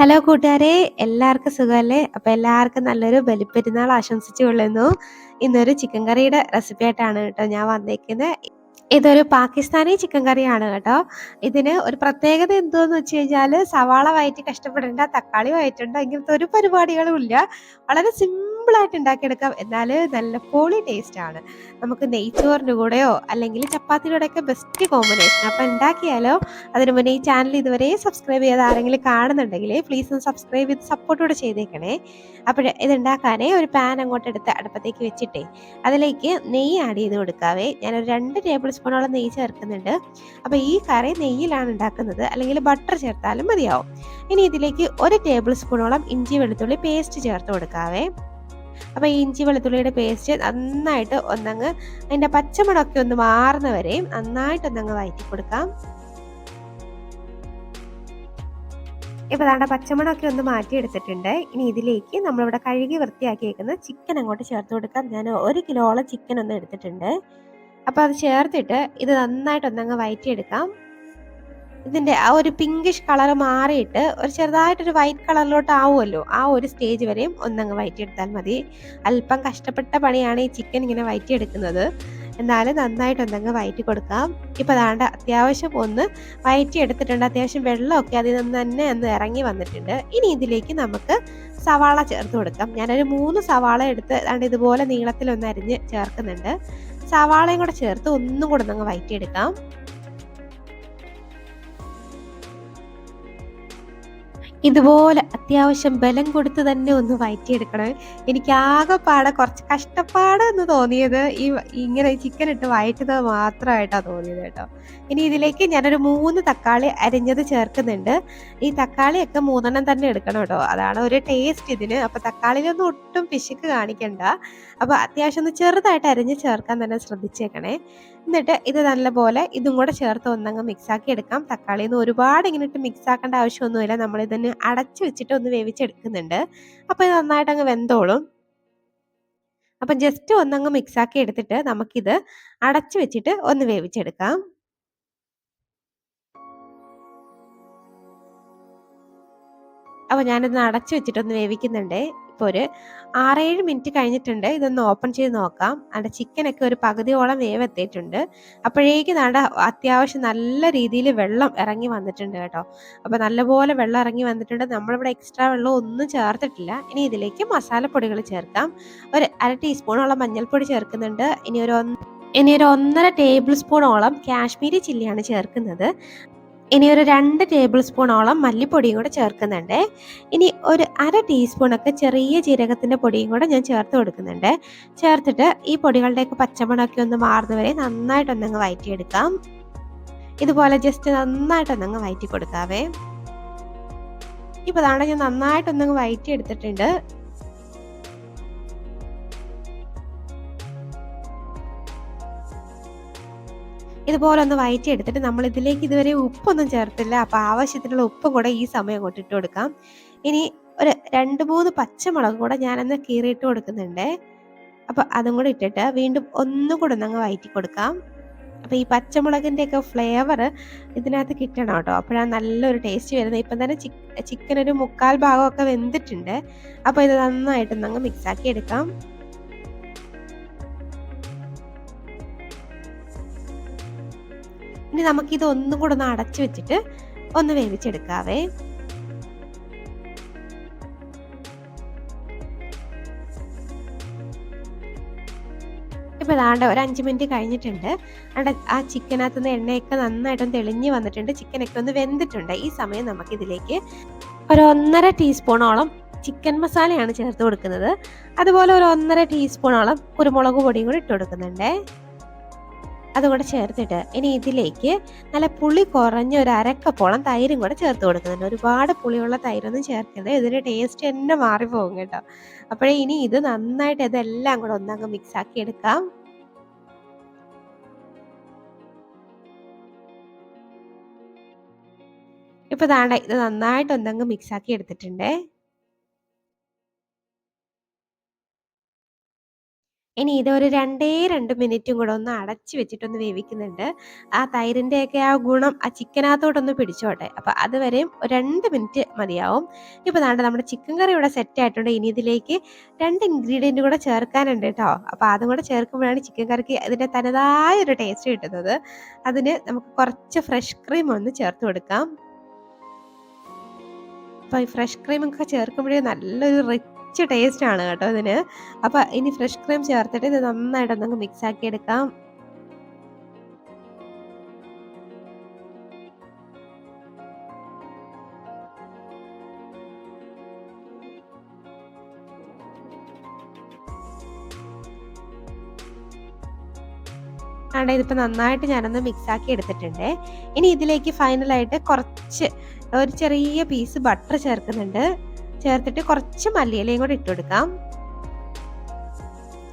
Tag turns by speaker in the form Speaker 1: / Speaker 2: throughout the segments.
Speaker 1: Hello കൂട്ടുകാരെ എല്ലാവർക്കും സുഖമല്ലേ? അപ്പോൾ എല്ലാവർക്കും നല്ലൊരു ബലിപ്പെരുന്നാൾ ആശംസിച്ചു കൊള്ളുന്നു ഇന്നൊരു ചിക്കൻ കറിയുടെ റെസിപ്പി ആയിട്ടാണ് കേട്ടോ ഞാൻ വന്നേക്കുന്നത് ഇതൊരു പാകിസ്ഥാനി ചിക്കൻ കറിയാണ് കേട്ടോ. ഇതിന് ഒരു പ്രത്യേകത എന്തോന്ന് വെച്ച് കഴിഞ്ഞാൽ സവാള വയറ്റി കഷ്ടപ്പെടേണ്ട തക്കാളി വയറ്റേണ്ട ഇങ്ങനത്തെ ഒരു പരിപാടികളും ഇല്ല. വളരെ സിമ്പിൾ സിമ്പിളായിട്ട് ഉണ്ടാക്കിയെടുക്കാം. എന്നാൽ നല്ല പൊളി ടേസ്റ്റ് ആണ് നമുക്ക് നെയ്ച്ചോറിന്റെ കൂടെയോ അല്ലെങ്കിൽ ചപ്പാത്തിയുടെ ഒക്കെ ബെസ്റ്റ് കോമ്പിനേഷൻ അപ്പോൾ ഉണ്ടാക്കിയാലോ? അതിന് മുന്നേ ഈ ചാനൽ ഇതുവരെ സബ്സ്ക്രൈബ് ചെയ്ത് ആരെങ്കിലും കാണുന്നുണ്ടെങ്കിൽ പ്ലീസ് ഒന്ന് സബ്സ്ക്രൈബ് ചെയ്ത് സപ്പോർട്ടോടെ ചെയ്തേക്കണേ. അപ്പോൾ ഇത് ഉണ്ടാക്കാനേ ഒരു പാൻ അങ്ങോട്ട് എടുത്ത് അടുപ്പത്തേക്ക് വെച്ചിട്ടേ അതിലേക്ക് നെയ്യ് ആഡ് ചെയ്ത് കൊടുക്കാവേ. ഞാനൊരു രണ്ട് ടേബിൾ സ്പൂണോളം നെയ്യ് ചേർക്കുന്നുണ്ട്. അപ്പോൾ ഈ കറി നെയ്യിലാണ് ഉണ്ടാക്കുന്നത്. അല്ലെങ്കിൽ ബട്ടർ ചേർത്താലും മതിയാവും. ഇനി ഇതിലേക്ക് ഒരു ടേബിൾ സ്പൂണോളം ഇഞ്ചി വെളുത്തുള്ളി പേസ്റ്റ് ചേർത്ത് കൊടുക്കാവേ. അപ്പോൾ ഈ ഇഞ്ചി വെളുത്തുള്ളിയുടെ പേസ്റ്റ് നന്നായിട്ട് ഒന്നങ്ങ് അതിന്റെ പച്ചമുളകൊക്കെ ഒന്ന് മാറുന്ന വരെയും നന്നായിട്ട് ഒന്നങ്ങ് വയറ്റി കൊടുക്കാം. ഇപ്പോൾ ദാണ്ട പച്ചമുളകൊക്കെ ഒന്ന് മാറ്റിയെടുത്തിട്ടുണ്ട്. ഇനി ഇതിലേക്ക് നമ്മളിവിടെ കഴുകി വൃത്തിയാക്കിയേക്കുന്ന ചിക്കൻ അങ്ങോട്ട് ചേർത്ത് കൊടുക്കാം. ഞാൻ ഒരു കിലോളം ചിക്കൻ ഒന്ന് എടുത്തിട്ടുണ്ട്. അപ്പോൾ അത് ചേർത്തിട്ട് ഇത് നന്നായിട്ട് ഒന്നങ്ങ് വയറ്റിയെടുക്കാം. ഇതിന്റെ ആ ഒരു പിങ്കിഷ് കളർ മാറിയിട്ട് ഒരു ചെറുതായിട്ടൊരു വൈറ്റ് കളറിലോട്ട് ആവുമല്ലോ. ആ ഒരു സ്റ്റേജ് വരെയും ഒന്നങ്ങ് വയറ്റിയെടുത്താൽ മതി. അല്പം കഷ്ടപ്പെട്ട പണിയാണ് ഈ ചിക്കൻ ഇങ്ങനെ വയറ്റിയെടുക്കുന്നത്. എന്നാലും നന്നായിട്ട് ഒന്നങ്ങ് വയറ്റി കൊടുക്കാം. ഇപ്പം അതാണ്ട് അത്യാവശ്യം ഒന്ന് വയറ്റി എടുത്തിട്ടുണ്ട് അത്യാവശ്യം വെള്ളമൊക്കെ അതിൽ നിന്ന് തന്നെ ഒന്ന് ഇറങ്ങി വന്നിട്ടുണ്ട്. ഇനി ഇതിലേക്ക് നമുക്ക് സവാള ചേർത്ത് കൊടുക്കാം. ഞാനൊരു മൂന്ന് സവാള എടുത്ത് അതാണ്ട് ഇതുപോലെ നീളത്തിൽ ഒന്ന് അരിഞ്ഞ് ചേർക്കുന്നുണ്ട്. സവാളയും കൂടെ ചേർത്ത് ഒന്നും കൂടെ ഒന്ന് വയറ്റിയെടുക്കാം. ഇതുപോലെ അത്യാവശ്യം ബലം കൊടുത്ത് തന്നെ ഒന്ന് വയറ്റിയെടുക്കണം. എനിക്ക് ആകെപ്പാടെ കുറച്ച് കഷ്ടപ്പാട് എന്ന് തോന്നിയത് ഈ ഇങ്ങനെ ചിക്കൻ ഇട്ട് വയറ്റുന്നത് മാത്രമായിട്ടാണ് തോന്നിയത് കേട്ടോ. ഇനി ഇതിലേക്ക് ഞാനൊരു മൂന്ന് തക്കാളി അരിഞ്ഞത് ചേർക്കുന്നുണ്ട്. ഈ തക്കാളിയൊക്കെ മൂന്നെണ്ണം തന്നെ എടുക്കണം കേട്ടോ. അതാണ് ഒരു ടേസ്റ്റ് ഇതിന്. അപ്പോൾ തക്കാളിയിലൊന്നും ഒട്ടും പിശുക്ക് കാണിക്കണ്ട. അപ്പോൾ അത്യാവശ്യം ഒന്ന് ചെറുതായിട്ട് അരിഞ്ഞ് ചേർക്കാൻ തന്നെ ശ്രദ്ധിച്ചേക്കണേ. എന്നിട്ട് ഇത് നല്ലപോലെ ഇതും കൂടെ ചേർത്ത് ഒന്നങ്ങ് മിക്സാക്കി എടുക്കാം. തക്കാളി നിന്ന് ഒരുപാട് ഇങ്ങനെ ഇട്ട് മിക്സാക്കേണ്ട ആവശ്യമൊന്നുമില്ല. നമ്മൾ അടച്ചു വെച്ചിട്ട് ഒന്ന് വേവിച്ചെടുക്കുന്നുണ്ട്. അപ്പോൾ ഇത് നന്നായിട്ട് അങ്ങ് വെന്തോളും. അപ്പം ജസ്റ്റ് ഒന്നങ്ങ് മിക്സാക്കി എടുത്തിട്ട് നമുക്കിത് അടച്ചു വെച്ചിട്ട് ഒന്ന് വേവിച്ചെടുക്കാം. അപ്പോൾ ഞാനിത് അടച്ചു വെച്ചിട്ടൊന്ന് വേവിക്കുന്നുണ്ട്. ഇപ്പോൾ ഒരു ആറേഴ് മിനിറ്റ് കഴിഞ്ഞിട്ടുണ്ട്. ഇതൊന്ന് ഓപ്പൺ ചെയ്ത് നോക്കാം. അവിടെ ചിക്കനൊക്കെ ഒരു പകുതിയോളം വേവെത്തിയിട്ടുണ്ട്. അപ്പോഴേക്കും നമ്മുടെ അത്യാവശ്യം നല്ല രീതിയിൽ വെള്ളം ഇറങ്ങി വന്നിട്ടുണ്ട് കേട്ടോ. അപ്പോൾ നല്ലപോലെ വെള്ളം ഇറങ്ങി വന്നിട്ടുണ്ട്. നമ്മളിവിടെ എക്സ്ട്രാ വെള്ളം ഒന്നും ചേർത്തിട്ടില്ല. ഇനി ഇതിലേക്ക് മസാലപ്പൊടികൾ ചേർക്കാം. ഒരു അര ടീസ്പൂണോളം മഞ്ഞൾപ്പൊടി ചേർക്കുന്നുണ്ട്. ഇനി ഒരു ഇനി ഒരു ഒന്നര ടേബിൾ സ്പൂണോളം കാശ്മീരി ചില്ലിയാണ് ചേർക്കുന്നത്. ഇനി ഒരു രണ്ട് ടേബിൾ സ്പൂണോളം മല്ലിപ്പൊടിയും കൂടെ ചേർക്കുന്നുണ്ട്. ഇനി ഒരു അര ടീസ്പൂണൊക്കെ ചെറിയ ജീരകത്തിന്റെ പൊടിയും കൂടെ ഞാൻ ചേർത്ത് കൊടുക്കുന്നുണ്ട്. ചേർത്തിട്ട് ഈ പൊടികളുടെയൊക്കെ പച്ചമണമൊക്കെ ഒന്ന് മാറുന്നവരെ നന്നായിട്ടൊന്നങ്ങ് വയറ്റിയെടുക്കാം. ഇതുപോലെ ജസ്റ്റ് നന്നായിട്ടൊന്നങ്ങ് വയറ്റി കൊടുക്കാവേ ഇപ്പോൾ അതാണ് ഞാൻ നന്നായിട്ടൊന്നങ്ങ് വയറ്റി എടുത്തിട്ടുണ്ട് ഇതുപോലെ ഒന്ന് വയറ്റി എടുത്തിട്ട് നമ്മൾ ഇതിലേക്ക് ഇതുവരെ ഉപ്പൊന്നും ചേർത്തില്ല. അപ്പോൾ ആവശ്യത്തിനുള്ള ഉപ്പ് കൂടെ ഈ സമയം കൊണ്ട് ഇട്ട് കൊടുക്കാം. ഇനി ഒരു രണ്ട് മൂന്ന് പച്ചമുളക് കൂടെ ഞാനൊന്ന് കീറിയിട്ട് കൊടുക്കുന്നുണ്ട്. അപ്പോൾ അതും കൂടെ ഇട്ടിട്ട് വീണ്ടും ഒന്നും കൂടെ ഒന്ന് അങ്ങ് വയറ്റി കൊടുക്കാം. അപ്പോൾ ഈ പച്ചമുളകിന്റെ ഒക്കെ ഫ്ലേവർ ഇതിനകത്ത് കിട്ടണം കേട്ടോ. അപ്പോഴാണ് നല്ലൊരു ടേസ്റ്റ് വരുന്നത്. ഇപ്പം തന്നെ ചിക്കൻ ഒരു മുക്കാൽ ഭാഗമൊക്കെ വെന്തിട്ടുണ്ട്. അപ്പോൾ ഇത് നന്നായിട്ട് ഒന്ന് മിക്സ് മിക്സാക്കി എടുക്കാം. ഇനി നമുക്കിത് ഒന്നും കൂടെ ഒന്ന് അടച്ചു വെച്ചിട്ട് ഒന്ന് വേവിച്ചെടുക്കാവേ. ഇപ്പോൾ ഇതാണ്ട് ഒരു അഞ്ച് മിനിറ്റ് കഴിഞ്ഞിട്ടുണ്ട്. അവിടെ ആ ചിക്കനകത്ത് നിന്ന് എണ്ണയൊക്കെ നന്നായിട്ടും തെളിഞ്ഞ് വന്നിട്ടുണ്ട്. ചിക്കനൊക്കെ ഒന്ന് വെന്തിട്ടുണ്ട്. ഈ സമയം നമുക്കിതിലേക്ക് ഒരു ഒന്നര ടീസ്പൂണോളം ചിക്കൻ മസാലയാണ് ചേർത്ത് കൊടുക്കുന്നത്. അതുപോലെ ഒരു ഒന്നര ടീസ്പൂണോളം കുരുമുളക് പൊടിയും കൂടി ഇട്ട് കൊടുക്കുന്നുണ്ടേ. അതുകൂടെ ചേർത്തിട്ട് ഇനി ഇതിലേക്ക് നല്ല പുളി കുറഞ്ഞ ഒരു അരക്കപ്പോളം തൈരും കൂടെ ചേർത്ത് കൊടുക്കുന്നുണ്ട്. ഒരുപാട് പുളിയുള്ള തൈരൊന്നും ചേർക്കരുത്. ഇതിന്റെ ടേസ്റ്റ് തന്നെ മാറിപ്പോകും കേട്ടോ. അപ്പോഴേ ഇനി ഇത് നന്നായിട്ട് ഇതെല്ലാം കൂടെ ഒന്നങ്ങ് മിക്സ് ആക്കി എടുക്കാം. ഇപ്പൊ താണ്ട ഇത് നന്നായിട്ട് ഒന്നങ്ങ് മിക്സ് ആക്കി എടുത്തിട്ടുണ്ടേ. ഇനി ഇതൊരു രണ്ടേ രണ്ട് മിനിറ്റും കൂടെ ഒന്ന് അടച്ചു വെച്ചിട്ടൊന്ന് വേവിക്കുന്നുണ്ട്. ആ തൈരിന്റെയൊക്കെ ആ ഗുണം ആ ചിക്കനകത്തോട്ടൊന്ന് പിടിച്ചോട്ടെ. അപ്പോൾ അതുവരെയും ഒരു രണ്ട് മിനിറ്റ് മതിയാവും. ഇപ്പോൾ നാണ്ട് നമ്മുടെ ചിക്കൻ കറി ഇവിടെ സെറ്റ് ആയിട്ടുണ്ട്. ഇനി ഇതിലേക്ക് രണ്ട് ഇൻഗ്രീഡിയന്റ് കൂടെ ചേർക്കാനുണ്ട് കേട്ടോ. അപ്പോൾ അതും കൂടെ ചേർക്കുമ്പോഴാണ് ചിക്കൻ കറിക്ക് അതിന്റെ തനതായ ഒരു ടേസ്റ്റ് കിട്ടുന്നത്. അതിന് നമുക്ക് കുറച്ച് ഫ്രഷ് ക്രീം ഒന്ന് ചേർത്ത് കൊടുക്കാം. അപ്പോൾ ഈ ഫ്രഷ് ക്രീമൊക്കെ ചേർക്കുമ്പോഴേ നല്ലൊരു റിച്ച് ടേസ്റ്റ് ആണ് കേട്ടോ ഇതിന്. അപ്പോൾ ഇനി ഫ്രഷ് ക്രീം ചേർത്തിട്ട് ഇത് നന്നായിട്ട് നന്നായിട്ടൊന്നങ്ങ് മിക്സ് ആക്കി എടുക്കാം. ആണ്ട് ഇതിപ്പോൾ നന്നായിട്ട് ഞാനൊന്ന് മിക്സ് ആക്കി എടുത്തിട്ടുണ്ട്. ഇനി ഇതിലേക്ക് ഫൈനലായിട്ട് കുറച്ച് ഒരു ചെറിയ പീസ് ബട്ടർ ചേർക്കുന്നുണ്ട്. ചേർത്തിട്ട് കുറച്ച് മല്ലിയിലയും കൂടി ഇട്ട് കൊടുക്കാം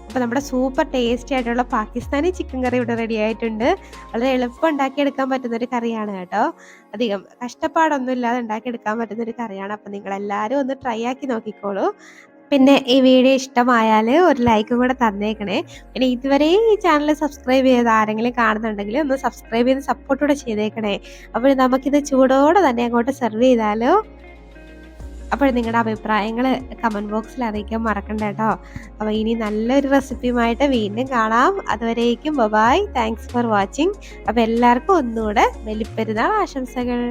Speaker 1: അപ്പോൾ നമ്മുടെ സൂപ്പർ ടേസ്റ്റി ആയിട്ടുള്ള പാകിസ്ഥാനി ചിക്കൻ കറി ഇവിടെ റെഡി ആയിട്ടുണ്ട്. വളരെ എളുപ്പം ഉണ്ടാക്കിയെടുക്കാൻ പറ്റുന്ന ഒരു കറിയാണ് കേട്ടോ. അധികം കഷ്ടപ്പാടൊന്നും ഇല്ലാതെ ഉണ്ടാക്കിയെടുക്കാൻ പറ്റുന്ന ഒരു കറിയാണ്. അപ്പോൾ നിങ്ങൾ എല്ലാവരും ഒന്ന് ട്രൈ ആക്കി നോക്കിക്കോളൂ. പിന്നെ ഈ വീഡിയോ ഇഷ്ടമായാൽ ഒരു ലൈക്കും കൂടെ തന്നേക്കണേ. പിന്നെ ഇതുവരെ ഈ ചാനൽ സബ്സ്ക്രൈബ് ചെയ്ത് ആരെങ്കിലും കാണുന്നുണ്ടെങ്കിൽ ഒന്ന് സബ്സ്ക്രൈബ് ചെയ്ത് സപ്പോർട്ട് കൂടെ ചെയ്തേക്കണേ. അപ്പോൾ നമുക്കിത് ചൂടോടെ തന്നെ അങ്ങോട്ട് സെർവ് ചെയ്താലോ. അപ്പോൾ നിങ്ങളുടെ അഭിപ്രായങ്ങൾ കമന്റ് ബോക്സിൽ അറിയിക്കാൻ മറക്കണ്ട കേട്ടോ. അപ്പോൾ ഇനി നല്ലൊരു റെസിപ്പിയുമായിട്ട് വീണ്ടും കാണാം. അതുവരേക്കും ബൈ താങ്ക്സ് ഫോർ വാച്ചിങ് അപ്പോൾ എല്ലാവർക്കും ഒന്നുകൂടെ വെലിപ്പെരുന്നാൾ ആശംസകൾ.